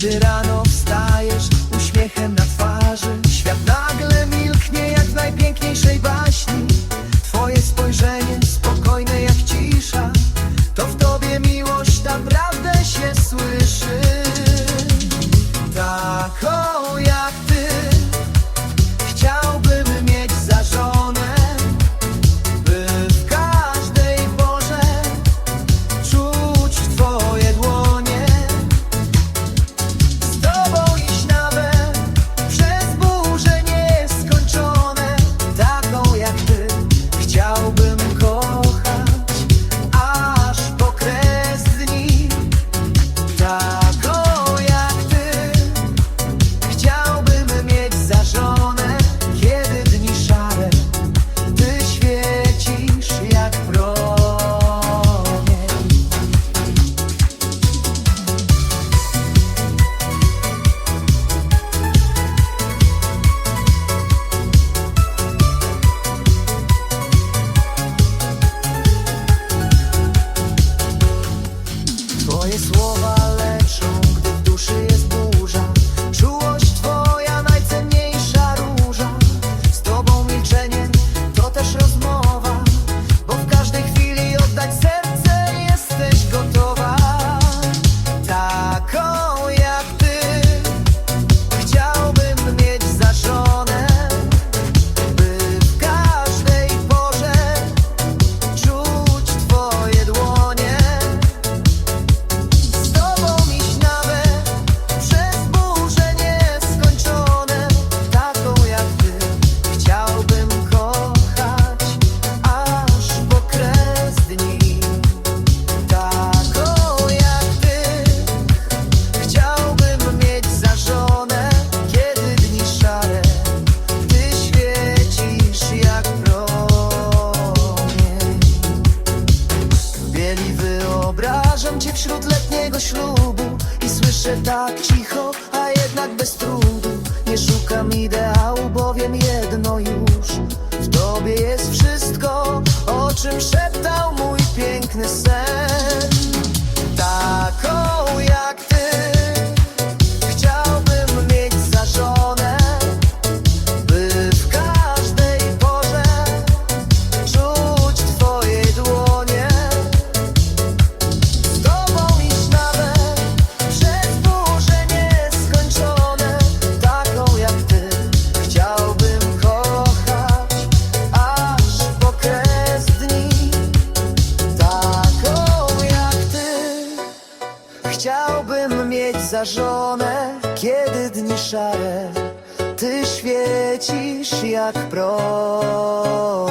Kiedy rano pośród letniego ślubu I słyszę tak cicho, a jednak bez trudu. Nie szukam ideału, bowiem jedno już. W tobie jest wszystko, o czym szeptał Chciałbym mieć za żonę, kiedy dni szare. Ty świecisz jak prąd.